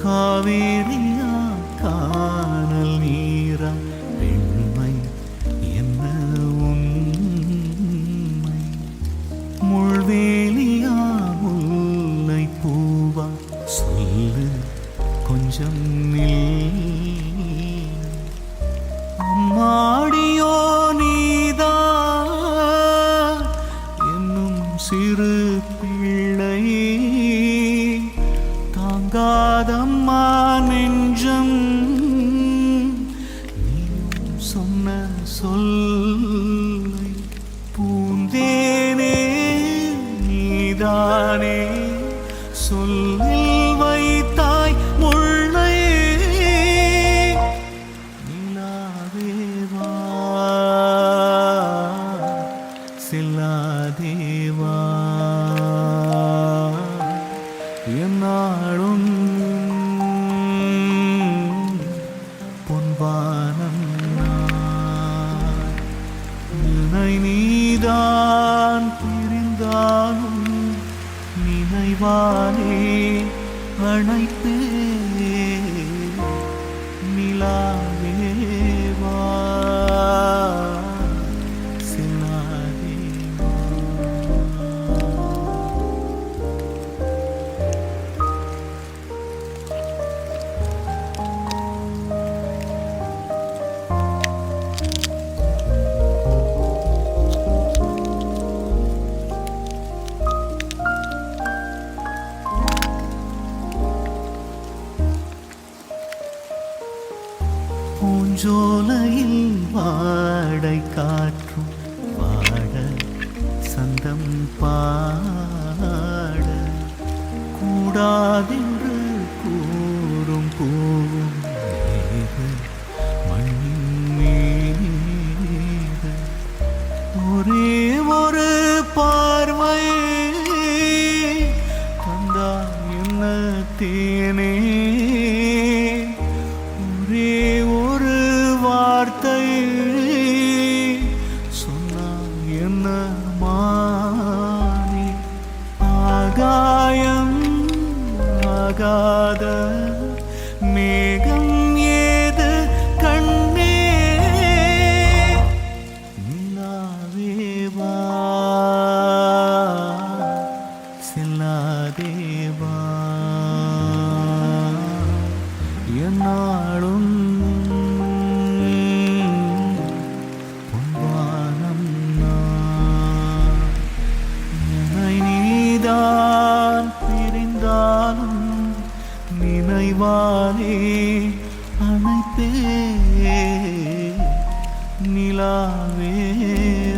காவேரியா காணல் நீரா பெண்மை என்ன உண்மை? முள்வேலியா முல்லை பூவா சொல்லு கொஞ்சம் நில் அம்மாடியோ நீதா என்னும் சிறு நீதானே சொல்லில் வைத்தாய் முள்ளை நிலாதேவா சில்லாதேவா என்னாலும் பொன்வா நினைவானே அணைப்பே பூஞ்சோலையில் வாடை காற்றும் வாட சந்தம் பாட. கூடாதென்று கூறும் பூவும் ஒரே ஒரு பார்வை தந்தா என்ன தேனே? சொன்னால் என்ன மானே ஆகாயம் ஆகாத மேகம் ஏது கண்ணே நிலாவேவா அணைத்தே நிலாவே.